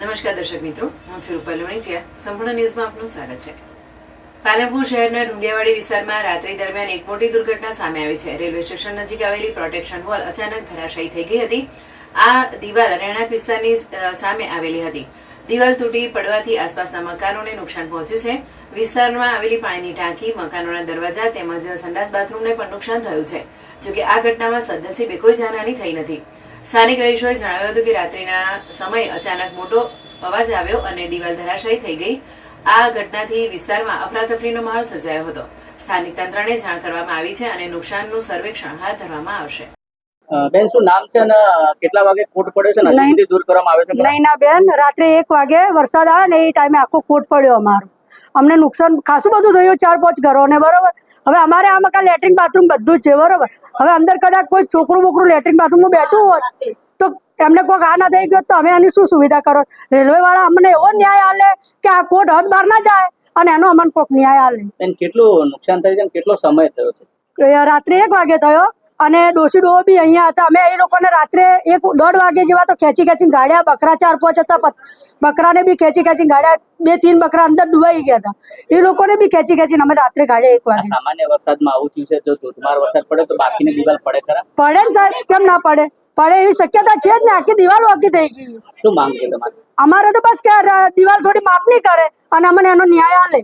નમસ્કાર દર્શક મિત્રો, હું છું રૂપલ લોણીચિયા સંપૂર્ણ ન્યૂઝમાં આપનું સ્વાગત છે. પાલનપુર શહેરના ઢુંડિયાવાડી વિસ્તારમાં રાત્રિ દરમિયાન એક મોટી દુર્ઘટના સામે આવી છે. રેલવે સ્ટેશન નજીક આવેલી પ્રોટેક્શન વોલ અચાનક ધરાશાયી થઈ ગઈ હતી. આ દિવાલ રહેણાંક વિસ્તારની સામે આવેલી હતી. દિવાલ તૂટી પડવાથી આસપાસના મકાનોને નુકસાન પહોંચ્યું છે. વિસ્તારમાં આવેલી પાણીની ટાંકી, મકાનોના દરવાજા તેમજ સંડાસ બાથરૂમને પણ નુકસાન થયું છે. જોકે આ ઘટનામાં સદનસીબે કોઈ જાનહાની થઈ નથી. સ્થાનિક રહીશોએ જણાવ્યું હતું કે રાત્રિના સમયે અચાનક મોટો અવાજ આવ્યો અને દિવાલ ધરાશાયી થઈ ગઈ. આ ઘટનાથી વિસ્તારમાં અફરાતફરીનો માહોલ સર્જાયો હતો. સ્થાનિક તંત્રને જાણ કરવામાં આવી છે અને નુકસાનનું સર્વેક્ષણ હાથ ધરવામાં આવશે. બેન શું નામ છે અને કેટલા વાગે કોટ પડ્યો છે ને દૂર કરવામાં આવે છે નહીં ના બેન. રાત્રે એક વાગે વરસાદ આવે ને એ ટાઈમે આખો કોટ પડ્યો અમારો. અમને નુકસાન ખાસું બધું થયું ચાર પાંચ ઘરોને બરોબર? હવે અમારે આ મકાન લેટ્રિન બાથરૂમ બધું જ છે બરોબર? હવે અંદર કદાચ કોઈ છોકરું બોકરું લેટ્રિન બાથરૂમમાં બેઠું હોત તો એમને કોઈ આ ના થઈ ગયો તો અમે એની શું સુવિધા કરો? રેલવે વાળા અમને એવો ન્યાય આલે કે આ કોર્ટ હદ બહાર ના જાય અને એનો અમને કોઈક ન્યાય આલે. કેટલું નુકસાન થયું છે કેટલો સમય થયો છે? રાત્રે એક વાગે થયો. અને ડોસી ડોહો બી અહીંયા હતા. અમે એ લોકોને રાત્રે એક દોઢ વાગે જેવા તો ખેંચી ખેંચીને ગાડ્યા. બકરા ચાર પાંચ હતા. બકરાને બી ખેંચી ખેંચીને ગાડ્યા. બે ત્રણ બકરા અંદર ડુવાઈ ગયા હતા. એ લોકોને બી ખેંચી ખેંચીને અમે રાત્રે ગાડ્યા એક વાગે. સામાન્ય વરસાદમાં આવું થયું છે. જો ધોધમાર વરસાદ પડે તો બાકીની દિવાલ પડે ખરા? પડે ને સાહેબ કેમ ના પડે? પડે એવી શક્યતા છે જ ને. આખી દિવાલ વાકી થઈ ગઈ. શું માંગ છે તમારે? અમારે તો બસ કે દિવાલ થોડી માફની કરે અને અમને એનો ન્યાય આલે.